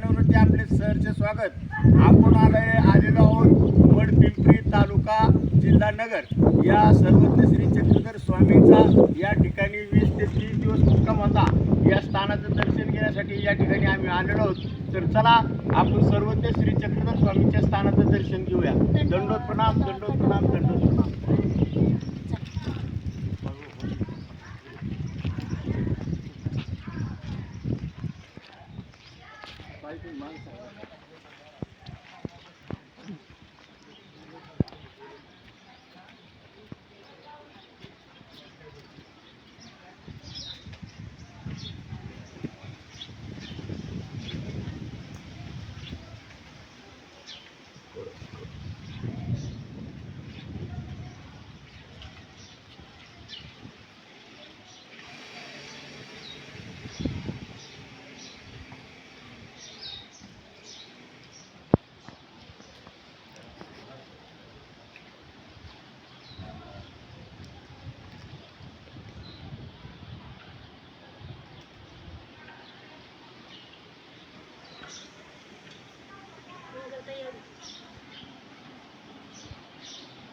चॅनलवरती आपले सरचे स्वागत. आपण आलोय आलेलो आहोत वडपिंपरी तालुका जिल्हा नगर. या सर्वज्ञ श्री चक्रधर स्वामींचा या ठिकाणी वीस ते तीस दिवस मुक्काम होता. या स्थानाचं दर्शन घेण्यासाठी या ठिकाणी आम्ही आलेलो आहोत. तर चला आपण सर्वज्ञ श्री चक्रधर स्वामींच्या स्थानाचं दर्शन घेऊया. दंडोत प्रणाम दंडोत प्रणाम hay que mansa.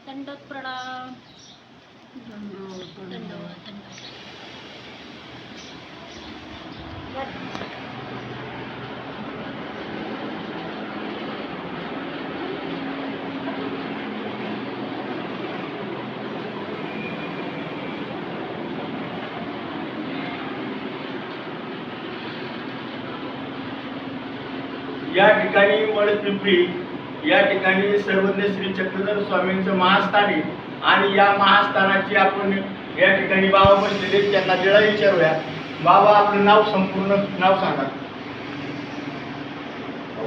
दंडोत प्रणाम दंडोत दंडोत या ठिकाणी मडपिंपरी या ठिकाणी सर्वज्ञ श्री चक्रधर स्वामींचं महास्थान आहे. आणि या महास्थानाची आपण या ठिकाणी बाबा बसलेले त्यांना वेळा विचारूया. बाबा आपलं नाव संपूर्ण नाव सांगा.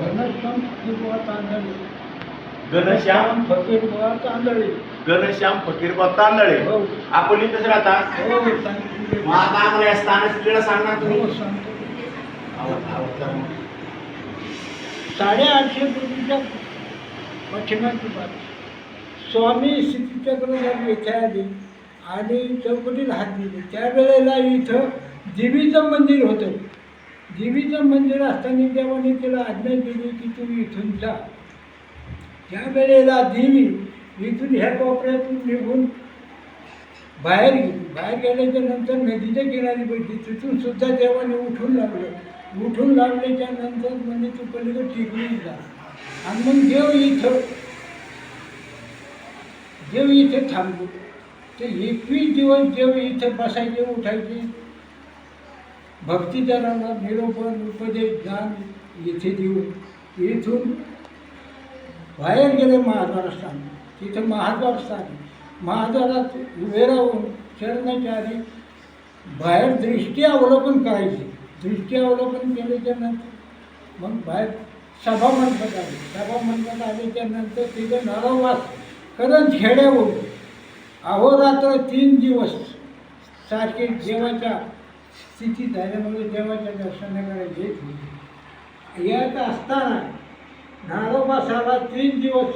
घनश्याम फकीरबुवा तांदळे. घनश्याम? फकीरबुवा तांदळे. घनश्याम फकीरबा तांदळे. हो. आपण इथंच राहता? हो सांगितले. मग आता आम्हाला या स्थानाची वेळ सांगणार तुम्ही. हो सांगतो. आवाज- आवाज करा. साडेआठशे पूर्वीच्या पाठिंबाची बात स्वामी स्थितीचक्रधर येथे आले आणि चौकटीला हात दिले. त्यावेळेला इथं देवीचं मंदिर होतं. देवीचं मंदिर असताना देवाने तिला आज्ञा दिली की तुम्ही इथून जा. त्यावेळेला देवी इथून ह्या कोपऱ्यातून निघून बाहेर गेली. बाहेर गेल्याच्यानंतर नदीच्या किनारी बैठली तिथून सुद्धा देवाने उठून लागलं उठून लावल्याच्या नंतर म्हणजे तू पलीकडे टिकली जा. आणि मग देव इथं देव इथे थांबलो ते एकवीस दिवस देव इथे बसायचे उठायचे. भक्तीदाराला निरोपण उपदेश ज्ञान येथे देऊन इथून बाहेर गेले महाद्वारस्थान तिथं महाद्वारस्थान महाद्वारात उभे राहून चरणाचारी बाहेर दृष्टी अवलोकन करायची. दृष्टी अवलोकन केल्याच्यानंतर मग बाहेर सभा मंडपात आले. सभा मंडपात आल्याच्यानंतर तिथे नरवास करंज खेड्यावर अहोरात्र तीन दिवस सारखे देवाच्या स्थिती झाल्यामुळे देवाच्या दर्शनाकडे घेत होते. येत असताना नारोबासाला तीन दिवस